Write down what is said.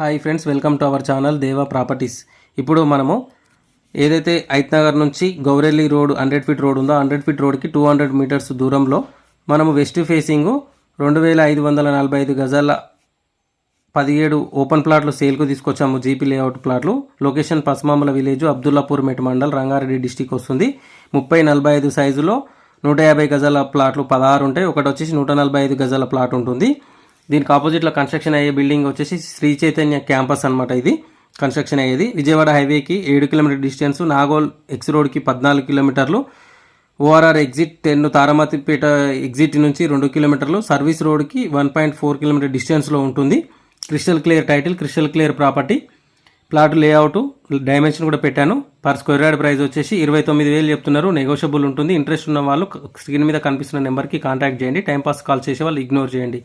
Hi friends welcome to our channel Deva properties. ఇప్పుడు మనము ఏదైతే ఐత్ నగర్ నుంచి Gourelli road hundred feet road ఉందో హండ్రెడ్ ఫీట్ రోడ్కి టూ హండ్రెడ్ మీటర్స్ దూరంలో మనము వెస్ట్ ఫేసింగ్ రెండు వేల ఐదు వందల నలభై ఐదు గజాల పదిహేడు ఓపెన్ ప్లాట్లు సేల్కు తీసుకొచ్చాము జీపీ లేఅవుట్ ప్లాట్లు. Location Pasumamula village Abdullapur Met mandal Rangareddy district వస్తుంది. ముప్పై నలభై ఐదు సైజులో నూట యాభై గజాల ప్లాట్లు పదహారు ఉంటాయి. ఒకటి వచ్చేసి నూట నలభై ఐదు గజాల ప్లాట్ ఉంటుంది. దీనికి ఆపోజిట్లో కన్స్ట్రక్షన్ అయ్యే బిల్డింగ్ వచ్చేసి శ్రీ చైతన్య క్యాంపస్ అనమాట ఇది. కన్స్ట్రక్షన్ అయ్యేది. విజయవాడ హైవేకి ఏడు కిలోమీటర్ డిస్టెన్స్ నాగోల్ ఎక్స్ రోడ్కి పద్నాలుగు కిలోమీటర్లు ORR exit ten Taramatipet exit నుంచి రెండు కిలోమీటర్లు సర్వీస్ రోడ్కి వన్ పాయింట్ ఫోర్ కిలోమీటర్ డిస్టెన్స్లో ఉంటుంది. Crystal clear title crystal clear property plot layout dimension కూడా పెట్టాను. పర్ స్క్వేర్ యార్డ్ ప్రైస్ వచ్చేసి ఇరవై తొమ్మిది వేలు చెప్తున్నారు. నెగోషియబుల్ ఉంటుంది. ఇంట్రెస్ట్ ఉన్న వాళ్ళు స్క్రీన్ మీద కనిపిస్తున్న నెంబర్కి కాంటాక్ట్ చేయండి. టైంపాస్ కాల్ చేసే వాళ్ళు ఇగ్నోర్ చేయండి.